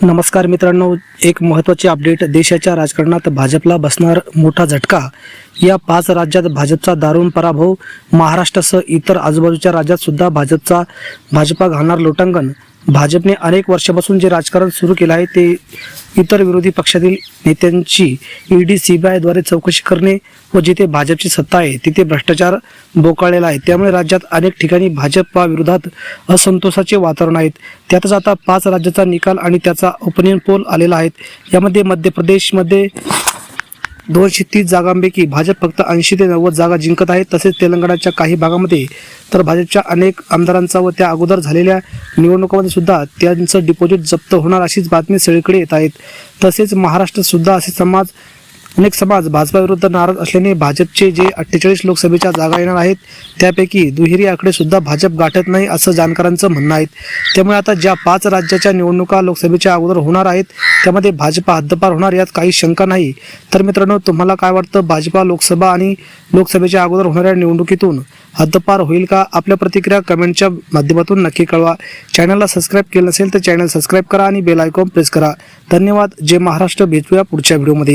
नमस्कार मित्रांनो एक महत्त्वाची अपडेट देशाच्या राजकारणात भाजपला बसणार मोठा झटका. या पाच राज्यात भाजपचा दारुण पराभव महाराष्ट्रासह इतर आजूबाजूच्या राज्यात सुद्धा भाजपचा भाजपा घालणार लोटांगण. भाजपने अनेक वर्षापासून जे राजकारण सुरू केलं आहे ते इतर विरोधी पक्षातील नेत्यांची ईडी सीबीआयद्वारे चौकशी करणे व जिथे भाजपची सत्ता आहे तिथे भ्रष्टाचार बोकाळलेला आहे. त्यामुळे राज्यात अनेक ठिकाणी भाजपा विरोधात असंतोषाचे वातावरण आहेत त्यातच आता पाच राज्याचा निकाल आणि त्याचा ओपिनियन पोल आलेला आहे. यामध्ये मध्य प्रदेशमध्ये दोनशे तीस जागांपैकी भाजप फक्त ऐंशी ते नव्वद जागा जिंकत आहे तसेच तेलंगणाच्या काही भागामध्ये तर भाजपच्या अनेक आमदारांचा व त्या अगोदर झालेल्या निवडणुकांमध्ये सुद्धा त्यांचं डिपॉझिट जप्त होणार अशीच बातमी सगळीकडे येत आहेत. तसेच महाराष्ट्रात सुद्धा असे समाज अनेक समाज भाजपाविरुद्ध नाराज असल्याने भाजपचे जे अठ्ठेचाळीस लोकसभेच्या जागा येणार आहेत त्यापैकी दुहेरी आकडे सुद्धा भाजप गाठत नाही असं जाणकारांचं म्हणणं आहे. त्यामुळे आता ज्या पाच राज्याच्या निवडणुका लोकसभेच्या अगोदर होणार आहेत त्यामध्ये भाजपा हद्दपार होणार यात काही शंका नाही. तर मित्रांनो तुम्हाला काय वाटतं? भाजपा लोकसभा आणि लोकसभेच्या अगोदर होणाऱ्या निवडणुकीतून हद्दपार होईल का? आपल्या प्रतिक्रिया कमेंटच्या माध्यमातून नक्की कळवा. चॅनलला सबस्क्राईब केलं नसेल तर चॅनल सबस्क्राईब करा आणि बेल आयकॉन प्रेस करा. धन्यवाद. जे महाराष्ट्र. भेटूया पुढच्या व्हिडिओमध्ये.